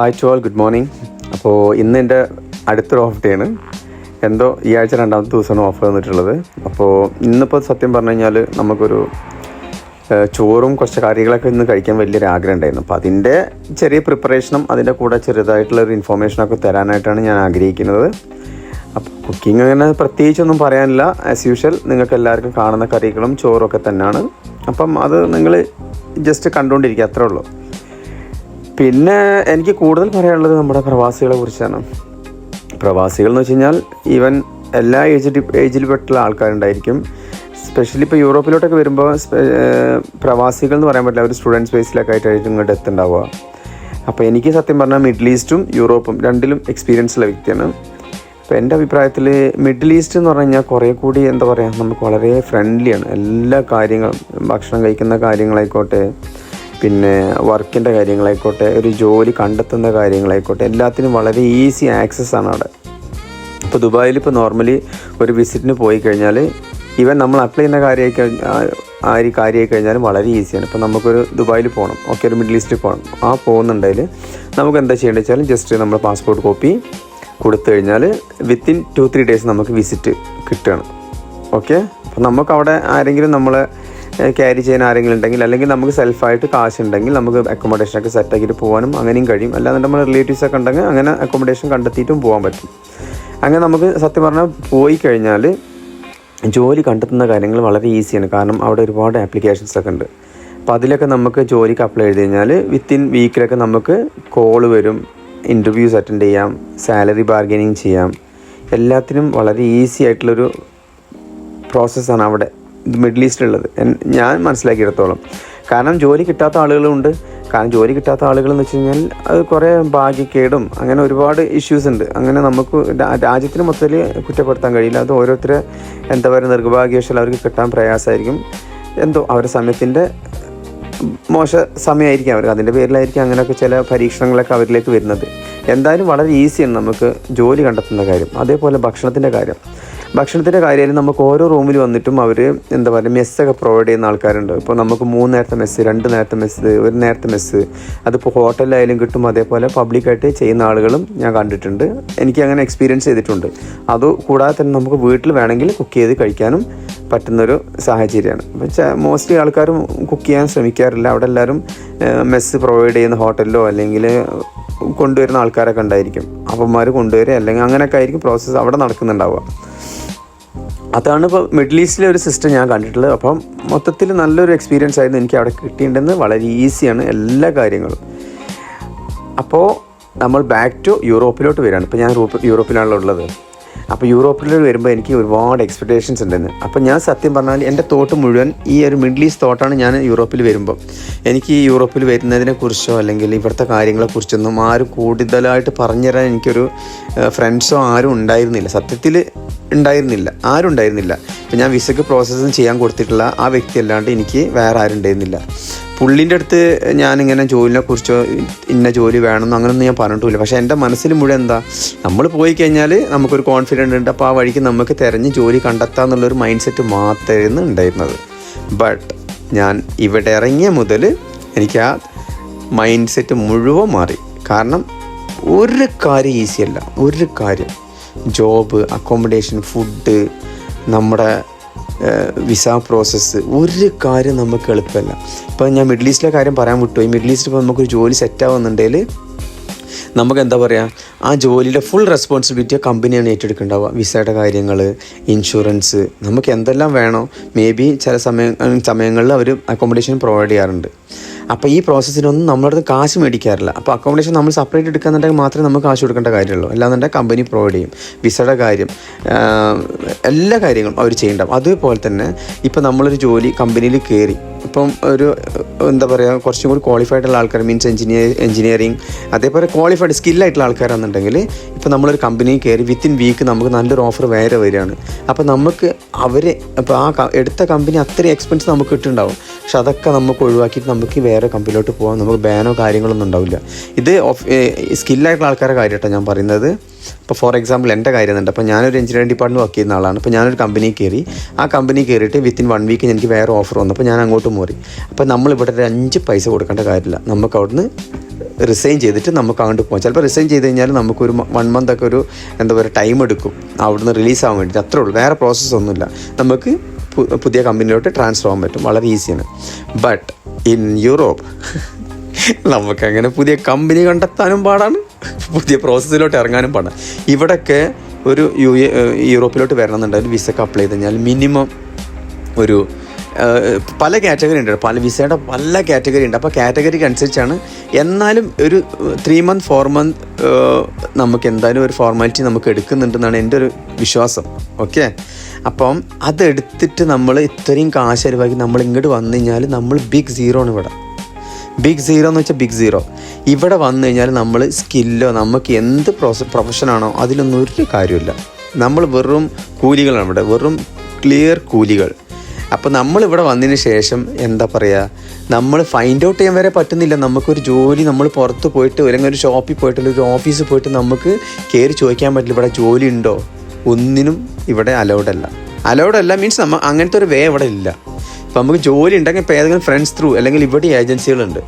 Hi all good morning അപ്പോൾ ഇന്ന് എന്റെ അടുത്തൊരു ഓഫ് ഡേ ആണ് എന്തോ ഈ ആഴ്ച രണ്ടാമത്തെ ദിവസമാണ് ഓഫർ വന്നിട്ടുള്ളത്. അപ്പോൾ ഇന്നിപ്പോൾ സത്യം പറഞ്ഞു കഴിഞ്ഞാൽ നമുക്കൊരു ചോറും കുറച്ച് കറികളൊക്കെ ഇന്ന് കഴിക്കാൻ വലിയൊരു ആഗ്രഹം ഉണ്ടായിരുന്നു. അപ്പോൾ അതിന്റെ ചെറിയ പ്രിപ്പറേഷനും അതിന്റെ കൂടെ ചെറുതായിട്ടുള്ളൊരു ഇൻഫോർമേഷനൊക്കെ തരാനായിട്ടാണ് ഞാൻ ആഗ്രഹിക്കുന്നത്. അപ്പോൾ കുക്കിംഗ് അങ്ങനെ പ്രത്യേകിച്ചൊന്നും പറയാനില്ല. ആസ് യൂഷ്വൽ നിങ്ങൾക്ക് എല്ലാവർക്കും കാണുന്ന കറികളും ചോറും ഒക്കെ തന്നെയാണ്. അപ്പം അത് നിങ്ങൾ ജസ്റ്റ് കണ്ടുകൊണ്ടിരിക്കുക അത്രേ ഉള്ളൂ. പിന്നെ എനിക്ക് കൂടുതൽ പറയാനുള്ളത് നമ്മുടെ പ്രവാസികളെ കുറിച്ചാണ്. പ്രവാസികൾ എന്ന് വെച്ച് കഴിഞ്ഞാൽ ഈവൻ എല്ലാ ഏജ് ഏജിൽപ്പെട്ടുള്ള ആൾക്കാരുണ്ടായിരിക്കും. സ്പെഷ്യലി ഇപ്പോൾ യൂറോപ്പിലോട്ടൊക്കെ വരുമ്പോൾ പ്രവാസികൾ എന്ന് പറയാൻ പറ്റില്ല. അവർ സ്റ്റുഡൻസ് ബേസിലൊക്കെ ആയിട്ടായിരിക്കും ഇങ്ങോട്ട് എത്തുണ്ടാവുക അപ്പോൾ എനിക്ക് സത്യം പറഞ്ഞാൽ മിഡിൽ ഈസ്റ്റും യൂറോപ്പും രണ്ടിലും എക്സ്പീരിയൻസ് ഉള്ള വ്യക്തിയാണ്. അപ്പോൾ എന്റെ അഭിപ്രായത്തിൽ മിഡിൽ ഈസ്റ്റ് എന്ന് പറഞ്ഞു കഴിഞ്ഞാൽ കുറേ കൂടി എന്താ പറയുക നമുക്ക് വളരെ ഫ്രണ്ട്ലിയാണ് എല്ലാ കാര്യങ്ങളും ഭക്ഷണം കഴിക്കുന്ന കാര്യങ്ങളായിക്കോട്ടെ പിന്നെ വർക്കിന്റെ കാര്യങ്ങളായിക്കോട്ടെ ഒരു ജോലി കണ്ടെത്തുന്ന കാര്യങ്ങളായിക്കോട്ടെ എല്ലാത്തിനും വളരെ ഈസി ആക്സസ് ആണ് അവിടെ. ഇപ്പോൾ ദുബായിൽ ഇപ്പോൾ നോർമലി ഒരു വിസിറ്റിന് പോയി കഴിഞ്ഞാൽ ഈവൻ നമ്മൾ അപ്ലൈ ചെയ്യുന്ന കാര്യമായി ആ ഒരു കാര്യമായി കഴിഞ്ഞാലും വളരെ ഈസിയാണ് ഇപ്പോൾ നമുക്കൊരു ദുബായിൽ പോകണം ഓക്കെ ഒരു മിഡിൽ ഈസ്റ്റിൽ പോകണം ആ പോകുന്നുണ്ടെങ്കിൽ നമുക്ക് എന്താ ചെയ്യേണ്ടത് വെച്ചാൽ ജസ്റ്റ് നമ്മൾ പാസ്പോർട്ട് കോപ്പി കൊടുത്തു കഴിഞ്ഞാൽ വിത്തിൻ ടു ത്രീ ഡേയ്സ് നമുക്ക് വിസിറ്റ് കിട്ടുകയാണ് ഓക്കെ അപ്പോൾ നമുക്ക് അവിടെ ആരെങ്കിലും നമ്മളെ ക്യാരി ചെയ്യാൻ ആരെങ്കിലും ഉണ്ടെങ്കിൽ അല്ലെങ്കിൽ നമുക്ക് സെൽഫായിട്ട് കാശ് ഉണ്ടെങ്കിൽ നമുക്ക് സെറ്റ് ആക്കിയിട്ട് പോകാനും അങ്ങനെയും കഴിയും. അല്ലാതെ റിലേറ്റീവ്സ് ഒക്കെ ഉണ്ടെങ്കിൽ അങ്ങനെ അക്കോമഡേഷൻ കണ്ടെത്തിയിട്ടും പോകാൻ പറ്റും. അങ്ങനെ നമുക്ക് സത്യം പറഞ്ഞാൽ പോയി കഴിഞ്ഞാൽ ജോലി കണ്ടെത്തുന്ന കാര്യങ്ങൾ വളരെ ഈസിയാണ് കാരണം അവിടെ ഒരുപാട് ആപ്ലിക്കേഷൻസ് ഒക്കെ ഉണ്ട്. അപ്പോൾ അതിലൊക്കെ നമുക്ക് ജോലിക്ക് അപ്ലൈ ചെയ്ത് കഴിഞ്ഞാൽ വിത്തിൻ വീക്കിലൊക്കെ നമുക്ക് കോൾ വരും ഇന്റർവ്യൂസ് അറ്റൻഡ് ചെയ്യാം സാലറി ബാർഗനിങ് ചെയ്യാം. എല്ലാത്തിനും വളരെ ഈസി ആയിട്ടുള്ളൊരു പ്രോസസ്സാണ് അവിടെ. മിഡിൽ ഈസ്റ്റിലുള്ളത്. ഞാൻ മനസ്സിലാക്കിയിടത്തോളം. കാരണം ജോലി കിട്ടാത്ത ആളുകളുണ്ട്. കാരണം ജോലി കിട്ടാത്ത ആളുകൾ എന്ന് വെച്ച് കഴിഞ്ഞാൽ അത് കുറേ ഭാഗ്യക്കേടും അങ്ങനെ ഒരുപാട് ഇഷ്യൂസ് ഉണ്ട്. അങ്ങനെ നമുക്ക് രാജ്യത്തിന് മൊത്തത്തിൽ കുറ്റപ്പെടുത്താൻ കഴിയില്ല. അത് ഓരോരുത്തരെ എന്താ പറയുക നിർഭാഗ്യവശാൽ അവർക്ക് കിട്ടാൻ പ്രയാസമായിരിക്കും. എന്തോ അവരുടെ സമയത്തിന്റെ മോശ സമയമായിരിക്കും അവർക്ക്. അതിന്റെ പേരിലായിരിക്കും അങ്ങനെയൊക്കെ ചില പരീക്ഷണങ്ങളൊക്കെ അവരിലേക്ക് വരുന്നത്. എന്തായാലും വളരെ ഈസിയാണ് നമുക്ക് ജോലി കണ്ടെത്തുന്ന കാര്യം. അതേപോലെ ഭക്ഷണത്തിന്റെ കാര്യം. ഭക്ഷണത്തിന്റെ കാര്യമായാലും നമുക്ക് ഓരോ റൂമിൽ വന്നിട്ടും അവർ എന്താ പറയുക മെസ്സൊക്കെ പ്രൊവൈഡ് ചെയ്യുന്ന ആൾക്കാരുണ്ട്. ഇപ്പോൾ നമുക്ക് മൂന്ന് നേരത്തെ മെസ്സ് രണ്ട് നേരത്തെ മെസ്സ് ഒരു നേരത്തെ മെസ്സ് അതിപ്പോൾ ഹോട്ടലിലായാലും കിട്ടും അതേപോലെ പബ്ലിക്കായിട്ട് ചെയ്യുന്ന ആളുകളും ഞാൻ കണ്ടിട്ടുണ്ട്. എനിക്ക് അങ്ങനെ എക്സ്പീരിയൻസ് ചെയ്തിട്ടുണ്ട്. അത് കൂടാതെ തന്നെ നമുക്ക് വീട്ടിൽ വേണമെങ്കിൽ കുക്ക് ചെയ്ത് കഴിക്കാനും പറ്റുന്നൊരു സാഹചര്യമാണ്. അപ്പോൾ മോസ്റ്റ്ലി ആൾക്കാരും കുക്ക് ചെയ്യാൻ ശ്രമിക്കാറില്ല. അവിടെ എല്ലാവരും മെസ്സ് പ്രൊവൈഡ് ചെയ്യുന്ന ഹോട്ടലിലോ അല്ലെങ്കിൽ കൊണ്ടുവരുന്ന ആൾക്കാരൊക്കെ ഉണ്ടായിരിക്കും. അപ്പന്മാർ കൊണ്ടുവരിക അല്ലെങ്കിൽ അങ്ങനെയൊക്കെ ആയിരിക്കും പ്രോസസ്സ് അവിടെ നടക്കുന്നുണ്ടാവുക. അതാണ് ഇപ്പോൾ മിഡിൽ ഈസ്റ്റിലെ ഒരു സിസ്റ്റം ഞാൻ കണ്ടിട്ടുള്ളത്. അപ്പം മൊത്തത്തിൽ നല്ലൊരു എക്സ്പീരിയൻസ് ആയിരുന്നു എനിക്ക് അവിടെ കിട്ടിയിട്ടുണ്ടെന്ന് വളരെ ഈസിയാണ് എല്ലാ കാര്യങ്ങളും. അപ്പോൾ നമ്മൾ ബാക്ക് ടു യൂറോപ്പിലോട്ട് വരികയാണ്. ഇപ്പോൾ ഞാൻ യൂറോപ്പ് യൂറോപ്പിലാണല്ലോ ഉള്ളത് അപ്പോൾ യൂറോപ്പിൽ വരുമ്പോൾ എനിക്ക് ഒരുപാട് എക്സ്പെക്റ്റേഷൻസ് ഉണ്ടെന്ന്. അപ്പോൾ ഞാൻ സത്യം പറഞ്ഞാൽ എന്റെ തോട്ട് മുഴുവൻ ഈ ഒരു മിഡിൽ ഈസ്റ്റ് തോട്ടാണ് ഞാൻ യൂറോപ്പിൽ വരുമ്പോൾ എനിക്ക് ഈ യൂറോപ്പിൽ വരുന്നതിനെക്കുറിച്ചോ അല്ലെങ്കിൽ ഇവിടുത്തെ കാര്യങ്ങളെക്കുറിച്ചൊന്നും ആരും കൂടുതലായിട്ട് പറഞ്ഞുതരാൻ എനിക്കൊരു ഫ്രണ്ട്സോ ആരും ഉണ്ടായിരുന്നില്ല. സത്യത്തിൽ ഉണ്ടായിരുന്നില്ല. ആരും ഉണ്ടായിരുന്നില്ല. ഇപ്പം ഞാൻ വിസക്ക് പ്രോസസ്സും ചെയ്യാൻ കൊടുത്തിട്ടുള്ള ആ വ്യക്തി അല്ലാണ്ട് എനിക്ക് വേറെ ആരും ഉണ്ടായിരുന്നില്ല. പുള്ളിന്റെ അടുത്ത് ഞാനിങ്ങനെ ജോലിനെ കുറിച്ചോ ഇന്ന ജോലി വേണമെന്നോ അങ്ങനെയൊന്നും ഞാൻ പറഞ്ഞിട്ടില്ല പക്ഷേ എന്റെ മനസ്സിൽ മുഴുവൻ എന്താ നമ്മൾ പോയി കഴിഞ്ഞാൽ നമുക്കൊരു കോൺഫിഡന്റ് ഉണ്ട്. അപ്പോൾ ആ വഴിക്ക് നമുക്ക് തിരഞ്ഞ് ജോലി കണ്ടെത്താം എന്നുള്ളൊരു മൈൻഡ് സെറ്റ് മാത്രമായിരുന്നു ഉണ്ടായിരുന്നത്. ബട്ട് ഞാൻ ഇവിടെ ഇറങ്ങിയ മുതൽ എനിക്ക് ആ മൈൻഡ് സെറ്റ് മുഴുവൻ മാറി. കാരണം ഒരു കാര്യം ഈസിയല്ല ഒരു കാര്യം. ജോബ് അക്കോമഡേഷൻ ഫുഡ് നമ്മുടെ വിസ പ്രോസസ്സ് ഒരു കാര്യം നമുക്ക് എളുപ്പമല്ല. ഇപ്പം ഞാൻ മിഡിൽ ഈസ്റ്റിലെ കാര്യം പറയാൻ വിട്ടു. ഈ മിഡിൽ ഈസ്റ്റ് ഇപ്പോൾ നമുക്കൊരു ജോലി സെറ്റ് ആവുന്നുണ്ടെങ്കിൽ നമുക്ക് എന്താ പറയുക ആ ജോലിയുടെ ഫുൾ റെസ്പോൺസിബിലിറ്റി ആ കമ്പനിയാണ് ഏറ്റെടുക്കേണ്ടാവുക. വിസയുടെ കാര്യങ്ങൾ ഇൻഷുറൻസ് നമുക്ക് എന്തെല്ലാം വേണോ മേ ബി ചില സമയ സമയങ്ങളിൽ അവർ അക്കോമഡേഷൻ പ്രൊവൈഡ് ചെയ്യാറുണ്ട്. അപ്പോൾ ഈ പ്രോസസ്സിനൊന്നും നമ്മളടുത്ത് കാശ് മേടിക്കാറില്ല. അപ്പോൾ അക്കോമഡേഷൻ നമ്മൾ സെപ്പറേറ്റ് എടുക്കാന്നുണ്ടെങ്കിൽ മാത്രമേ നമുക്ക് കാശ് കൊടുക്കേണ്ട കാര്യമുള്ളൂ. അല്ലാന്നുണ്ടെങ്കിൽ കമ്പനി പ്രൊവൈഡ് ചെയ്യും. വിസയുടെ കാര്യം എല്ലാ കാര്യങ്ങളും അവർ ചെയ്യേണ്ടാവും. അതുപോലെ തന്നെ ഇപ്പോൾ നമ്മളൊരു ജോലി കമ്പനിയിൽ കയറി ഇപ്പം ഒരു എന്താ പറയുക കുറച്ചും കൂടി ക്വാളിഫൈഡ് ഉള്ള ആൾക്കാർ മീൻസ് എഞ്ചിനീയർ എഞ്ചിനീയറിങ് അതേപോലെ ക്വാളിഫൈഡ് സ്കില്ലായിട്ടുള്ള ആൾക്കാരാണെന്നുണ്ടെങ്കിൽ ഇപ്പോൾ നമ്മളൊരു കമ്പനിയിൽ കയറി വിത്തിൻ വീക്ക് നമുക്ക് നല്ലൊരു ഓഫർ വേറെ വരികയാണ്. അപ്പോൾ നമുക്ക് അവരെ അപ്പോൾ ആ എടുത്ത കമ്പനി അത്രയും എക്സ്പെൻസ് നമുക്ക് കിട്ടുന്നുണ്ടാവും. പക്ഷെ അതൊക്കെ നമുക്ക് ഒഴിവാക്കിയിട്ട് നമുക്ക് വേറെ കമ്പനിയിലോട്ട് പോകാം നമുക്ക് ബാനോ കാര്യങ്ങളൊന്നും ഉണ്ടാവില്ല. ഇത് സ്കില്ലായിട്ടുള്ള ആൾക്കാരുടെ കാര്യമായിട്ടാണ് ഞാൻ പറയുന്നത്. ഇപ്പോൾ ഫോർ എക്സാമ്പിൾ എന്റെ കാര്യം ഉണ്ട്. അപ്പോൾ ഞാനൊരു എഞ്ചിനീയറിംഗ് ഡിപ്പാർട്ട്മെന്റ് വർക്ക് ചെയ്യുന്ന ആളാണ്. അപ്പോൾ ഞാനൊരു കമ്പനി കയറി. ആ കമ്പനി കയറിയിട്ട് വിത്തിൻ വൺ വീക്ക് എനിക്ക് വേറെ ഓഫർ വന്നു. അപ്പോൾ ഞാൻ അങ്ങോട്ട് മാറി. അപ്പോൾ നമ്മളിവിടെ ഒരു അഞ്ച് പൈസ കൊടുക്കേണ്ട കാര്യമില്ല. നമുക്ക് അവിടുന്ന് റിസൈൻ ചെയ്തിട്ട് നമുക്ക് അങ്ങോട്ട് പോകാം. ചിലപ്പോൾ റിസൈൻ ചെയ്ത് കഴിഞ്ഞാൽ നമുക്കൊരു വൺ മന്ത് ഒക്കെ ഒരു എന്താ പറയുക ടൈം എടുക്കും. അവിടുന്ന് റിലീസ് ആവാൻ വേണ്ടിയിട്ട്. അത്രേ ഉള്ളൂ. വേറെ പ്രോസസ്സൊന്നുമില്ല നമുക്ക് പുതിയ കമ്പനിയിലോട്ട് ട്രാൻസ്ഫർ ആവാൻ പറ്റും. വളരെ ഈസിയാണ് ബട്ട് ഇൻ യൂറോപ്പ് നമുക്കങ്ങനെ പുതിയ കമ്പനി കണ്ടെത്താനും പാടാണ്. പുതിയ പ്രോസസ്സിലോട്ട് ഇറങ്ങാനും പാടാണ്. ഇവിടെയൊക്കെ ഒരു യു യൂറോപ്പിലോട്ട് വരണമെന്നുണ്ടെങ്കിൽ വിസക്ക് അപ്ലൈ ചെയ്ത് കഴിഞ്ഞാൽ മിനിമം ഒരു പല കാറ്റഗറി ഉണ്ട് പല വിസയുടെ പല കാറ്റഗറി ഉണ്ട്. അപ്പോൾ കാറ്റഗറിക്ക് അനുസരിച്ചാണ് എന്നാലും ഒരു ത്രീ മന്ത് ഫോർ മന്ത് നമുക്ക് എന്തായാലും ഒരു ഫോർമാലിറ്റി നമുക്ക് എടുക്കുന്നുണ്ടെന്നാണ് എന്റെ ഒരു വിശ്വാസം. ഓക്കെ അപ്പം അതെടുത്തിട്ട് നമ്മൾ ഇത്രയും കാശ് ചെലവാക്കി നമ്മൾ ഇങ്ങോട്ട് വന്നു കഴിഞ്ഞാൽ നമ്മൾ ബിഗ് സീറോ ആണ് ഇവിടെ. ബിഗ് സീറോ എന്ന് വെച്ചാൽ ബിഗ് സീറോ ഇവിടെ വന്നു കഴിഞ്ഞാൽ നമ്മൾ സ്കില്ലോ നമുക്ക് എന്ത് പ്രോസ പ്രൊഫഷനാണോ അതിലൊന്നും ഒരു കാര്യമില്ല നമ്മൾ വെറും കൂലികളാണ് ഇവിടെ. വെറും ക്ലിയർ കൂലികൾ. അപ്പോൾ നമ്മളിവിടെ വന്നതിന് ശേഷം എന്താ പറയുക നമ്മൾ ഫൈൻഡ് ഔട്ട് ചെയ്യാൻ വരെ പറ്റുന്നില്ല. നമുക്കൊരു ജോലി നമ്മൾ പുറത്ത് പോയിട്ട് അല്ലെങ്കിൽ ഒരു ഷോപ്പിൽ പോയിട്ട് അല്ലെങ്കിൽ ഒരു ഓഫീസിൽ പോയിട്ട് നമുക്ക് കയറി ചോദിക്കാൻ പറ്റില്ല. ഇവിടെ ജോലി ഉണ്ടോ? ഒന്നിനും ഇവിടെ അലൗഡല്ല അലൗഡല്ല മീൻസ് നമ്മൾ അങ്ങനത്തെ ഒരു വേ ഇവിടെ ഇല്ല. ഇപ്പം നമുക്ക് ജോലി ഉണ്ടെങ്കിൽ ഇപ്പോൾ ഏതെങ്കിലും ഫ്രണ്ട്സ് ത്രൂ അല്ലെങ്കിൽ ഇവിടെ ഏജൻസികളുണ്ട്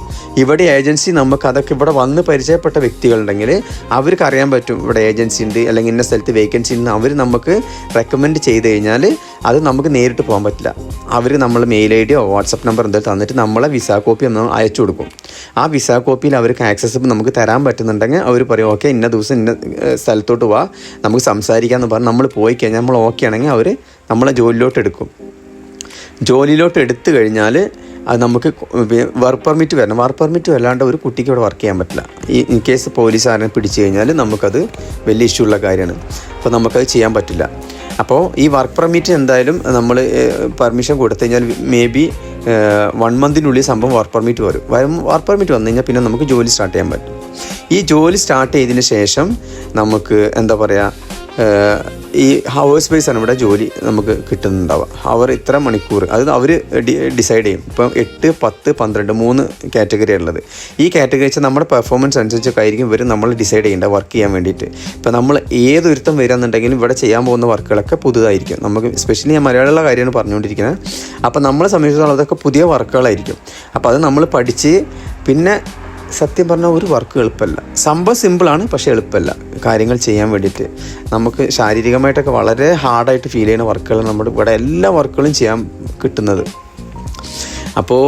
ഇവിടെ ഏജൻസി നമുക്ക് അതൊക്കെ ഇവിടെ വന്ന് പരിചയപ്പെട്ട വ്യക്തികളുണ്ടെങ്കിൽ അവർക്ക് അറിയാൻ പറ്റും ഇവിടെ ഏജൻസി ഉണ്ട് അല്ലെങ്കിൽ ഇന്ന സ്ഥലത്ത് വേക്കൻസി ഉണ്ട് അവർ നമുക്ക് റെക്കമെൻഡ് ചെയ്ത് കഴിഞ്ഞാൽ അത് നമുക്ക് നേരിട്ട് പോകാൻ പറ്റില്ല. അവർ നമ്മൾ മെയിൽ ഐ ഡിയോ വാട്സപ്പ് നമ്പർ എന്തെങ്കിലും തന്നിട്ട് നമ്മളെ വിസ കോപ്പി ഒന്ന് അയച്ചു കൊടുക്കും. ആ വിസ കോപ്പിയിൽ അവർക്ക് ആക്സസ് നമുക്ക് തരാൻ പറ്റുന്നുണ്ടെങ്കിൽ അവർ പറയും ഓക്കെ ഇന്ന ദിവസം ഇന്ന സ്ഥലത്തോട്ട് വാ. നമുക്ക് സംസാരിക്കാമെന്ന് പറഞ്ഞ് നമ്മൾ പോയി കഴിഞ്ഞാൽ നമ്മൾ ഓക്കെ ആണെങ്കിൽ അവർ നമ്മളെ ജോലിയിലോട്ട് എടുക്കും. ജോലിയിലോട്ട് എടുത്തു കഴിഞ്ഞാൽ അത് നമുക്ക് വർക്ക് പെർമിറ്റ് വരണം. വർക്ക് പെർമിറ്റ് വല്ലാണ്ട് ഒരു കുട്ടിക്ക് ഇവിടെ വർക്ക് ചെയ്യാൻ പറ്റില്ല. ഈ ഇൻ കേസ് പോലീസ് ആരെ പിടിച്ചു കഴിഞ്ഞാൽ നമുക്കത് വലിയ ഇഷ്യൂ ഉള്ള കാര്യമാണ്. അപ്പോൾ നമുക്കത് ചെയ്യാൻ പറ്റില്ല. അപ്പോൾ ഈ വർക്ക് പെർമിറ്റ് എന്തായാലും നമ്മൾ പെർമിഷൻ കൊടുത്തു കഴിഞ്ഞാൽ മേ ബി വൺ മന്തിനുള്ളിൽ സംഭവം വർക്ക് പെർമിറ്റ് വരും. വരും വർക്ക് പെർമിറ്റ് വന്നു കഴിഞ്ഞാൽ പിന്നെ നമുക്ക് ജോലി സ്റ്റാർട്ട് ചെയ്യാൻ പറ്റും. ഈ ജോലി സ്റ്റാർട്ട് ചെയ്തതിന് ശേഷം നമുക്ക് എന്താ പറയുക ഈ ഹവേഴ്സ് ആണ് ഇവിടെ ജോലി നമുക്ക് കിട്ടുന്നുണ്ടാവുക. അവർ ഇത്ര മണിക്കൂർ. അത് അവർ ഡിസൈഡ് ചെയ്യും. ഇപ്പം എട്ട് പത്ത് പന്ത്രണ്ട് മൂന്ന് കാറ്റഗറി ഉള്ളത് ഈ കാറ്റഗറി വെച്ചാൽ നമ്മുടെ പെർഫോമൻസ് അനുസരിച്ചൊക്കെ ആയിരിക്കും ഇവർ നമ്മൾ ഡിസൈഡ് ചെയ്യേണ്ട വർക്ക് ചെയ്യാൻ വേണ്ടിയിട്ട്. ഇപ്പം നമ്മൾ ഏതൊരുത്തം വരികയെന്നുണ്ടെങ്കിലും ഇവിടെ ചെയ്യാൻ പോകുന്ന വർക്കുകളൊക്കെ പുതുതായിരിക്കും. നമുക്ക് സ്പെഷ്യലി ഞാൻ മലയാളമുള്ള കാര്യമാണ് പറഞ്ഞുകൊണ്ടിരിക്കുന്നത്. അപ്പം നമ്മളെ സംബന്ധിച്ചിടത്തോളം അതൊക്കെ പുതിയ വർക്കുകളായിരിക്കും അപ്പോൾ അത് നമ്മൾ പഠിച്ച് പിന്നെ സത്യം പറഞ്ഞാൽ ഒരു വർക്ക് എളുപ്പമല്ല സംഭവം സിമ്പിളാണ് പക്ഷേ എളുപ്പമല്ല കാര്യങ്ങൾ ചെയ്യാൻ വേണ്ടിയിട്ട്. നമുക്ക് ശാരീരികമായിട്ടൊക്കെ വളരെ ഹാർഡായിട്ട് ഫീൽ ചെയ്യുന്ന വർക്കുകൾ നമ്മുടെ ഇവിടെ എല്ലാ വർക്കുകളും ചെയ്യാൻ കിട്ടുന്നത്. അപ്പോൾ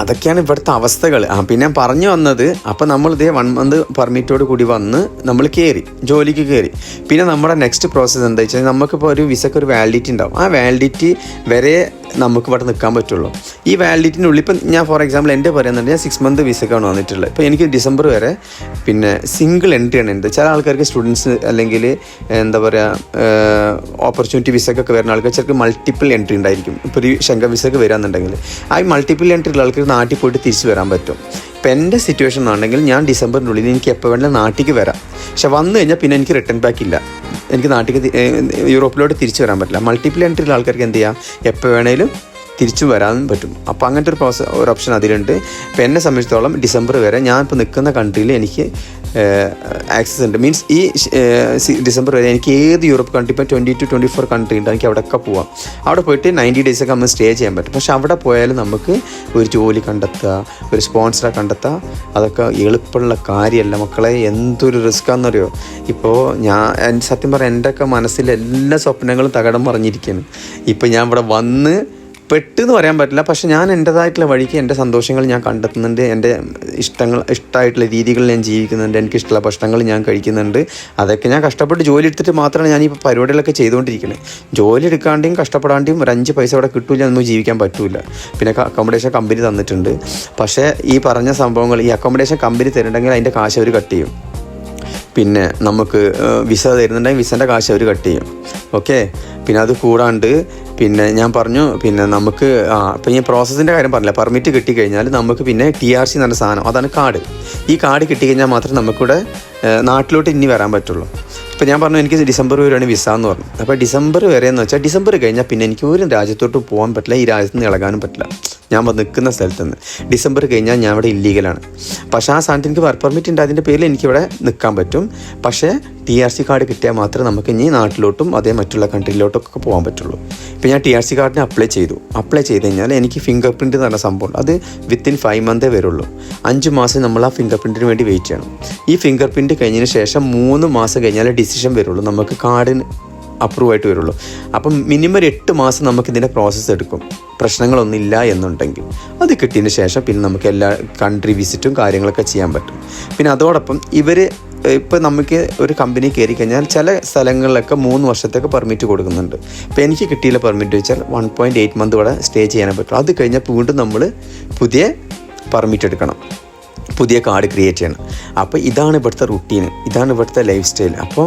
അതൊക്കെയാണ് ഇവിടുത്തെ അവസ്ഥകൾ ആ പിന്നെ പറഞ്ഞു വന്നത് അപ്പോൾ നമ്മൾ ഇതേ വൺ മന്ത് പെർമിറ്റോട് കൂടി വന്ന് നമ്മൾ കയറി ജോലിക്ക് കയറി പിന്നെ നമ്മുടെ നെക്സ്റ്റ് പ്രോസസ്സ് എന്താ വെച്ചാൽ നമുക്കിപ്പോൾ ഒരു വിസക്ക് ഒരു വാലിഡിറ്റി ഉണ്ടാവും. ആ വാലിഡിറ്റി വരെ നമുക്ക് ഇവിടെ നിൽക്കാൻ പറ്റുള്ളൂ. ഈ വാലിഡിറ്റിനുള്ളിൽ ഇപ്പം ഞാൻ ഫോർ എക്സാമ്പിൾ എന്റെ പറയുന്നുണ്ട് ഞാൻ സിക്സ് മന്ത് വിസക്കാണ് വന്നിട്ടുള്ളത്. ഇപ്പോൾ എനിക്ക് ഡിസംബർ വരെ പിന്നെ സിംഗിൾ എൻട്രി ആണ് എന്റെ. ചില ആൾക്കാർക്ക് സ്റ്റുഡൻസ് അല്ലെങ്കിൽ എന്താ പറയുക ഓപ്പർച്യൂണിറ്റി വിസക്കൊക്കെ വരുന്ന ആൾക്കാർ ചിലർക്ക് മൾട്ടിപ്പിൾ എൻട്രി ഉണ്ടായിരിക്കും. ഇപ്പോൾ ഒരു ശങ്ക വിസക്ക് വരാമെന്നുണ്ടെങ്കിൽ ആ മൾട്ടിപ്പിൾ എൻട്രി ഉള്ള ആൾക്ക് നാട്ടിൽ പോയിട്ട് തിരിച്ചു വരാൻ പറ്റും. ഇപ്പം എന്റെ സിറ്റുവേഷൻ ആണെങ്കിൽ ഞാൻ ഡിസംബറിനുള്ളിൽ എനിക്ക് എപ്പോൾ വേണമെങ്കിലും നാട്ടിലേക്ക് വരാം. പക്ഷെ വന്നു കഴിഞ്ഞാൽ പിന്നെ എനിക്ക് റിട്ടേൺ ബാക്ക് ഇല്ല. എനിക്ക് നാട്ടിലേക്ക് യൂറോപ്പിലോട്ട് തിരിച്ചു വരാൻ പറ്റില്ല. മൾട്ടിപ്പിൾ എൻട്രി ഉള്ള ആൾക്കാർക്ക് എന്ത് ചെയ്യാം? എപ്പോൾ വേണേലും തിരിച്ചു വരാൻ പറ്റും. അപ്പോൾ അങ്ങനത്തെ ഒരു ഒരു ഓപ്ഷൻ അതിലുണ്ട്. ഇപ്പോൾ എന്നെ സംബന്ധിച്ചിടത്തോളം ഡിസംബർ വരെ ഞാൻ ഇപ്പോൾ നിൽക്കുന്ന കൺട്രിയിൽ എനിക്ക് ആക്സസ് ഉണ്ട്. മീൻസ് ഈ ഡിസംബർ വരെ എനിക്ക് ഏത് യൂറോപ്പ് കൺട്രി ഇപ്പം twenty two twenty four country ഉണ്ട്. എനിക്ക് അവിടെയൊക്കെ പോവാം. അവിടെ പോയിട്ട് നയന്റി ഡേയ്സ് ഒക്കെ നമ്മൾ സ്റ്റേ ചെയ്യാൻ പറ്റും. പക്ഷെ അവിടെ പോയാലും നമുക്ക് ഒരു ജോലി കണ്ടെത്തുക ഒരു സ്പോൺസറെ കണ്ടെത്തുക അതൊക്കെ എളുപ്പമുള്ള കാര്യമല്ല. മക്കളെ എന്തൊരു റിസ്ക് ആണെന്നറിയോ? ഇപ്പോൾ ഞാൻ സത്യം പറഞ്ഞാൽ എന്റെയൊക്കെ മനസ്സിൽ എല്ലാ സ്വപ്നങ്ങളും തകടം പറഞ്ഞിരിക്കുകയാണ് ഇപ്പോൾ ഞാൻ ഇവിടെ വന്ന് പെട്ടെന്ന് പറയാൻ പറ്റില്ല. പക്ഷെ ഞാൻ എന്റെതായിട്ടുള്ള വഴിക്ക് എന്റെ സന്തോഷങ്ങൾ ഞാൻ കണ്ടെത്തുന്നുണ്ട്. എന്റെ ഇഷ്ടങ്ങൾ ഇഷ്ടമായിട്ടുള്ള രീതികളിൽ ഞാൻ ജീവിക്കുന്നുണ്ട്. എനിക്കിഷ്ടമുള്ള ഭക്ഷണങ്ങൾ ഞാൻ കഴിക്കുന്നുണ്ട്. അതൊക്കെ ഞാൻ കഷ്ടപ്പെട്ട് ജോലി എടുത്തിട്ട് മാത്രമാണ് ഞാൻ ഈ പരിപാടികളൊക്കെ ചെയ്തുകൊണ്ടിരിക്കുന്നത് ജോലി എടുക്കാണ്ടെയും കഷ്ടപ്പെടാണ്ടെയും ഒരു അഞ്ച് പൈസ അവിടെ കിട്ടൂല ഒന്നും ജീവിക്കാൻ പറ്റില്ല. പിന്നെ അക്കോമഡേഷൻ കമ്പനി തന്നിട്ടുണ്ട്. പക്ഷേ ഈ പറഞ്ഞ സംഭവങ്ങൾ ഈ അക്കോമഡേഷൻ കമ്പനി തരുന്നുണ്ടെങ്കിൽ അതിന്റെ കാശ് അവർ കട്ട് ചെയ്യും. പിന്നെ നമുക്ക് വിസ തരുന്നുണ്ടെങ്കിൽ വിസന്റെ കാശ് അവർ കട്ട് ചെയ്യും. ഓക്കെ? പിന്നെ അത് കൂടാണ്ട് പിന്നെ ഞാൻ പറഞ്ഞു പിന്നെ നമുക്ക് ആ ഇപ്പം ഈ പ്രോസസ്സിന്റെ കാര്യം പറഞ്ഞില്ല പെർമിറ്റ് കിട്ടിക്കഴിഞ്ഞാൽ നമുക്ക് പിന്നെ ടി ആർ സി എന്ന് സാധനം അതാണ് കാർഡ്. ഈ കാർഡ് കിട്ടിക്കഴിഞ്ഞാൽ മാത്രമേ നമുക്കിവിടെ നാട്ടിലോട്ട് ഇനി വരാൻ പറ്റുള്ളൂ. ഇപ്പം ഞാൻ പറഞ്ഞു എനിക്ക് ഡിസംബർ വരെയാണ് വിസ എന്ന് പറഞ്ഞു. അപ്പോൾ ഡിസംബർ വരെ എന്ന് വെച്ചാൽ ഡിസംബർ കഴിഞ്ഞാൽ പിന്നെ എനിക്ക് ഒരു രാജ്യത്തോട്ട് പോകാൻ പറ്റില്ല ഈ രാജ്യത്ത് നിന്ന് ഇളകാനും പറ്റില്ല. ഞാൻ നിൽക്കുന്ന സ്ഥലത്ത് നിന്ന് ഡിസംബർ കഴിഞ്ഞാൽ ഞാൻ ഇവിടെ ഇല്ലീഗലാണ് പക്ഷേ ആ സാധനത്തിന് എനിക്ക് വർക്ക് പെർമിറ്റ് ഉണ്ട്. അതിന്റെ പേരിൽ എനിക്കിവിടെ നിൽക്കാൻ പറ്റും. പക്ഷേ ടി ആർ സി കാർഡ് കിട്ടിയാൽ മാത്രമേ നമുക്ക് ഇനി നാട്ടിലോട്ടും അതേ മറ്റുള്ള കൺട്രിയിലോട്ടൊക്കെ പോകാൻ പറ്റുള്ളൂ. ഇപ്പോൾ ഞാൻ ടി ആർ സി കാർഡിന് അപ്ലൈ ചെയ്തു. അപ്ലൈ ചെയ്ത് കഴിഞ്ഞാൽ എനിക്ക് ഫിംഗർ പ്രിന്റ് എന്ന് പറഞ്ഞ സംഭവം. അത് വിത്തിൻ ഫൈവ് മന്തേ വരുള്ളൂ അഞ്ച് മാസം നമ്മൾ ആ ഫിംഗർ പ്രിന്റിന് വേണ്ടി വെയിറ്റ് ചെയ്യണം. ഈ ഫിംഗർ പ്രിന്റ് കഴിഞ്ഞതിന് ശേഷം മൂന്ന് മാസം കഴിഞ്ഞാൽ ഡിസിഷൻ വരുള്ളൂ. നമുക്ക് കാർഡിന് അപ്രൂവ് ആയിട്ട് വരുള്ളൂ. അപ്പം മിനിമം ഒരു എട്ട് മാസം നമുക്ക് ഇതിന്റെ പ്രോസസ്സ് എടുക്കും. പ്രശ്നങ്ങളൊന്നും ഇല്ല എന്നുണ്ടെങ്കിൽ അത് കിട്ടിയതിന് ശേഷം പിന്നെ നമുക്ക് എല്ലാ കൺട്രി വിസിറ്റും കാര്യങ്ങളൊക്കെ ചെയ്യാൻ പറ്റും. പിന്നെ അതോടൊപ്പം ഇവർ ഇപ്പോൾ നമുക്ക് ഒരു കമ്പനി കയറി കഴിഞ്ഞാൽ ചില സ്ഥലങ്ങളിലൊക്കെ മൂന്ന് വർഷത്തേക്ക് പെർമിറ്റ് കൊടുക്കുന്നുണ്ട്. ഇപ്പോൾ എനിക്ക് കിട്ടിയില്ല പെർമിറ്റ് വെച്ചാൽ വൺ പോയിന്റ് എയ്റ്റ് മന്ത് ഇവിടെ സ്റ്റേ ചെയ്യാൻ പറ്റും അത് കഴിഞ്ഞാൽ വീണ്ടും നമ്മൾ പുതിയ പെർമിറ്റ് എടുക്കണം. പുതിയ കാർഡ് ക്രിയേറ്റ് ചെയ്യണം. അപ്പോൾ ഇതാണ് ഇവിടുത്തെ റുട്ടീൻ ഇതാണ് ഇവിടുത്തെ ലൈഫ് സ്റ്റൈൽ അപ്പോൾ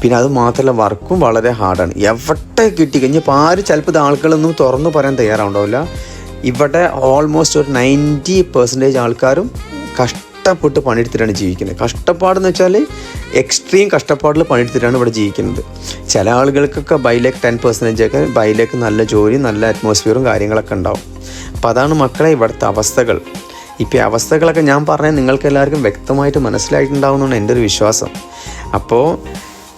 പിന്നെ അത് മാത്രമല്ല വർക്കും വളരെ ഹാർഡാണ് എവിടെ കിട്ടിക്കഴിഞ്ഞാൽ ഇപ്പോൾ ആരും ചിലപ്പോൾ ഇത് തുറന്നു പറയാൻ തയ്യാറാവുണ്ടാവില്ല. ഇവിടെ ഓൾമോസ്റ്റ് ഒരു നയന്റി പെർസെന്റേജ് ആൾക്കാരും കഷ്ടപ്പെട്ട് പണിയെടുത്തിട്ടാണ് ജീവിക്കുന്നത്. കഷ്ടപ്പാടെന്ന് വെച്ചാൽ എക്സ്ട്രീം കഷ്ടപ്പാടിൽ പണിയെടുത്തിട്ടാണ് ഇവിടെ ജീവിക്കുന്നത്. ചില ആളുകൾക്കൊക്കെ ബൈലേക്ക് ടെൻ പെർസെന്റേജ് ഒക്കെ ബൈലേക്ക് നല്ല ജോലിയും നല്ല അറ്റ്മോസ്ഫിയറും കാര്യങ്ങളൊക്കെ ഉണ്ടാവും. അപ്പോൾ അതാണ് മക്കളെ ഇവിടുത്തെ അവസ്ഥകൾ. ഇപ്പോൾ ഈ അവസ്ഥകളൊക്കെ ഞാൻ പറഞ്ഞാൽ നിങ്ങൾക്ക് എല്ലാവർക്കും വ്യക്തമായിട്ട് മനസ്സിലായിട്ടുണ്ടാവുന്നതാണ് എന്റെ ഒരു വിശ്വാസം. അപ്പോൾ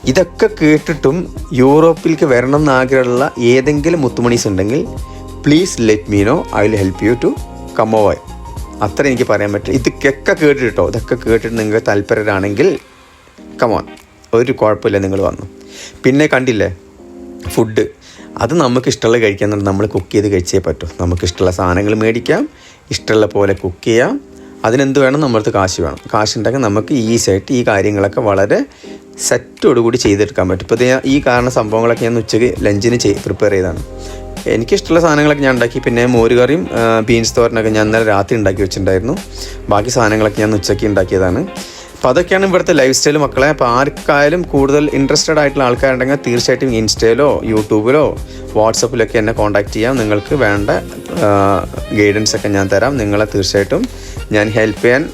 ഇതൊക്കെ കേട്ടിട്ടും യൂറോപ്പിലേക്ക് വരണം എന്നാഗ്രഹമുള്ള ഏതെങ്കിലും മുത്തുമണീസ് ഉണ്ടെങ്കിൽ please let me know I will help you to come over അത്ര എനിക്ക് പറയാൻ പറ്റില്ല ഇതൊക്കെ കേട്ടിട്ടോ? ഇതൊക്കെ കേട്ടിട്ട് നിങ്ങൾക്ക് താല്പര്യരാണെങ്കിൽ കമോൺ ഒരു കുഴപ്പമില്ല നിങ്ങൾ വന്നു. പിന്നെ കണ്ടില്ലേ? ഫുഡ് അത് നമുക്ക് ഇഷ്ടമുള്ള കഴിക്കാൻ നമ്മൾ കുക്ക് ചെയ്ത് കഴിച്ചേ പറ്റൂ. നമുക്ക് ഇഷ്ടമുള്ള സാധനങ്ങൾ മേടിക്കാം. ഇഷ്ടമുള്ള പോലെ കുക്ക് ചെയ്യാം. അതിനെന്ത് വേണം? നമ്മളടുത്ത് കാശ് വേണം. കാശ് ഉണ്ടെങ്കിൽ നമുക്ക് ഈസി ആയിട്ട് ഈ കാര്യങ്ങളൊക്കെ വളരെ സെറ്റോടുകൂടി ചെയ്തെടുക്കാൻ പറ്റും. ഇപ്പോൾ ഈ കാരണ സംഭവങ്ങളൊക്കെ ഞാൻ ഉച്ചയ്ക്ക് ലഞ്ചിന് ചെയ് പ്രിപ്പയർ ചെയ്തതാണ്. എനിക്കിഷ്ടമുള്ള സാധനങ്ങളൊക്കെ ഞാൻ ഉണ്ടാക്കി. പിന്നെ മോരുകറിയും ബീൻസ് തോരനൊക്കെ ഞാൻ ഇന്നലെ രാത്രി ഉണ്ടാക്കി വെച്ചിട്ടുണ്ടായിരുന്നു. ബാക്കി സാധനങ്ങളൊക്കെ ഞാൻ ഉച്ചയ്ക്ക് ഉണ്ടാക്കിയതാണ്. അപ്പോൾ അതൊക്കെയാണ് ഇവിടുത്തെ ലൈഫ് സ്റ്റൈൽ മക്കളെ. അപ്പോൾ ആർക്കായാലും കൂടുതൽ ഇൻട്രസ്റ്റഡ് ആയിട്ടുള്ള ആൾക്കാരുണ്ടെങ്കിൽ തീർച്ചയായിട്ടും ഇൻസ്റ്റയിലോ യൂട്യൂബിലോ വാട്സപ്പിലൊക്കെ എന്നെ കോൺടാക്ട് ചെയ്യാം. നിങ്ങൾക്ക് വേണ്ട ഗൈഡൻസ് ഒക്കെ ഞാൻ തരാം. നിങ്ങളെ തീർച്ചയായിട്ടും ഞാൻ ഹെൽപ്പ് ചെയ്യാൻ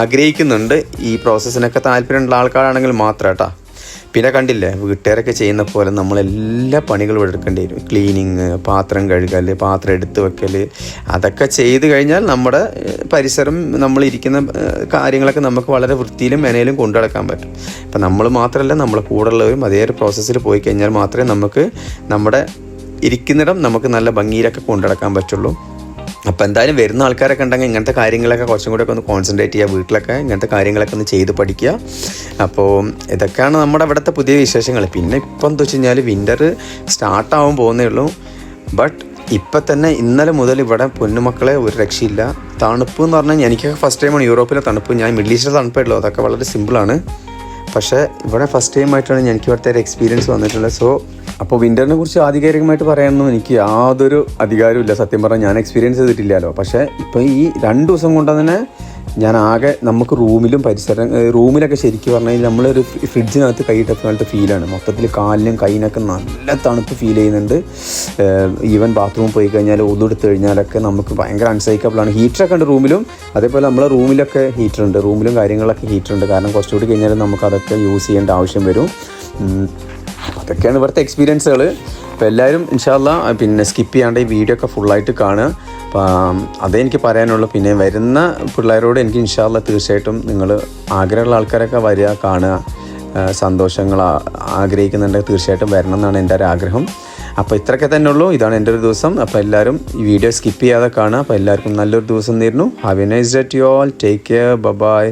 ആഗ്രഹിക്കുന്നുണ്ട്. ഈ പ്രോസസ്സിനൊക്കെ താല്പര്യമുള്ള ആൾക്കാരാണെങ്കിൽ മാത്രം കേട്ടോ. പിന്നെ കണ്ടില്ലേ വീട്ടുകാരൊക്കെ ചെയ്യുന്ന പോലെ നമ്മളെല്ലാ പണികളും ഇവിടെ എടുക്കേണ്ടി വരും. ക്ലീനിങ് പാത്രം കഴുകൽ പാത്രം എടുത്തു വെക്കൽ അതൊക്കെ ചെയ്ത് കഴിഞ്ഞാൽ നമ്മുടെ പരിസരം നമ്മളിരിക്കുന്ന കാര്യങ്ങളൊക്കെ നമുക്ക് വളരെ വൃത്തിയിലും മെനയിലും കൊണ്ടു നടക്കാൻ പറ്റും. ഇപ്പം നമ്മൾ മാത്രമല്ല നമ്മളെ കൂടെയുള്ളവരും അതേ ഒരു പ്രോസസ്സിൽ പോയി കഴിഞ്ഞാൽ മാത്രമേ നമുക്ക് നമ്മുടെ ഇരിക്കുന്നിടം നമുക്ക് നല്ല ഭംഗിയിലൊക്കെ കൊണ്ടു നടക്കാൻ പറ്റുള്ളൂ. അപ്പോൾ എന്തായാലും വരുന്ന ആൾക്കാരൊക്കെ ഉണ്ടെങ്കിൽ ഇങ്ങനത്തെ കാര്യങ്ങളൊക്കെ കുറച്ചും കൂടെ ഒന്ന് കോൺസെൻട്രേറ്റ് ചെയ്യുക വീട്ടിലൊക്കെ ഇങ്ങനത്തെ കാര്യങ്ങളൊക്കെ ഒന്ന് ചെയ്ത് പഠിക്കുക. അപ്പോൾ ഇതൊക്കെയാണ് നമ്മുടെ ഇവിടുത്തെ പുതിയ വിശേഷങ്ങൾ. പിന്നെ ഇപ്പം എന്താ വെച്ച് കഴിഞ്ഞാൽ വിന്റർ സ്റ്റാർട്ടാവാൻ പോകുന്നേ ഉള്ളൂ. ബട്ട് ഇപ്പം തന്നെ ഇന്നലെ മുതൽ ഇവിടെ പൊന്നുമക്കളെ ഒരു രക്ഷയില്ല. തണുപ്പ് എന്ന് പറഞ്ഞാൽ എനിക്കൊക്കെ ഫസ്റ്റ് ടൈമാണ് യൂറോപ്പിലെ തണുപ്പ്. ഞാൻ മിഡിൽ ഈസ്റ്റിലെ തണുപ്പുള്ളൂ അതൊക്കെ വളരെ സിമ്പിളാണ് പക്ഷേ ഇവിടെ ഫസ്റ്റ് ടൈം ആയിട്ടാണ് എനിക്ക് ഇവിടുത്തെ ഒരു എക്സ്പീരിയൻസ് വന്നിട്ടുള്ളത്. സോ അപ്പോൾ വിന്ററിനെ കുറിച്ച് ആധികാരികമായിട്ട് പറയാനൊന്നും എനിക്ക് യാതൊരു അധികാരമില്ല സത്യം പറഞ്ഞാൽ ഞാൻ എക്സ്പീരിയൻസ് ചെയ്തിട്ടില്ലല്ലോ. പക്ഷേ ഇപ്പോൾ ഈ രണ്ട് ദിവസം കൊണ്ട് തന്നെ ഞാൻ ആകെ നമുക്ക് റൂമിലും പരിസരം റൂമിലൊക്കെ ശരിക്കും പറഞ്ഞാൽ നമ്മളൊരു ഫ്രിഡ്ജിനകത്ത് കൈയിട്ട നല്ല ഫീലാണ്. മൊത്തത്തിൽ കാലിനും കൈയിനൊക്കെ നല്ല തണുപ്പ് ഫീൽ ചെയ്യുന്നുണ്ട്. ഈവൻ ബാത്റൂമിൽ പോയി കഴിഞ്ഞാൽ ഒതെടുത്ത് കഴിഞ്ഞാലൊക്കെ നമുക്ക് ഭയങ്കര അൺസൈക്കബിളാണ് ഹീറ്ററൊക്കെ ഉണ്ട് റൂമിലും. അതേപോലെ നമ്മളെ റൂമിലൊക്കെ ഹീറ്ററുണ്ട് റൂമിലും കാര്യങ്ങളൊക്കെ ഹീറ്ററുണ്ട് കാരണം കുറച്ചുകൂടി കഴിഞ്ഞാൽ നമുക്കതൊക്കെ യൂസ് ചെയ്യേണ്ട ആവശ്യം വരും. അതൊക്കെയാണ് ഇവിടുത്തെ എക്സ്പീരിയൻസുകൾ അപ്പോൾ എല്ലാവരും ഇൻഷാല്ല പിന്നെ സ്കിപ്പ് ചെയ്യാണ്ട് ഈ വീഡിയോ ഒക്കെ ഫുള്ളായിട്ട് കാണുക. അപ്പം അതേ എനിക്ക് പറയാനുള്ളൂ. പിന്നെ വരുന്ന പിള്ളേരോട് എനിക്ക് ഇൻഷാല്ല തീർച്ചയായിട്ടും നിങ്ങൾ ആഗ്രഹമുള്ള ആൾക്കാരൊക്കെ വരിക കാണുക. സന്തോഷങ്ങൾ ആഗ്രഹിക്കുന്നുണ്ടെങ്കിൽ തീർച്ചയായിട്ടും വരണം എന്നാണ് എന്റെ ഒരു ആഗ്രഹം. അപ്പോൾ ഇത്രയൊക്കെ തന്നെ ഉള്ളൂ. ഇതാണ് എന്റെ ഒരു ദിവസം. അപ്പോൾ എല്ലാവരും ഈ വീഡിയോ സ്കിപ്പ് ചെയ്യാതെ കാണുക. അപ്പോൾ എല്ലാവർക്കും നല്ലൊരു ദിവസം നേരുന്നു. Have a nice day to all take care bye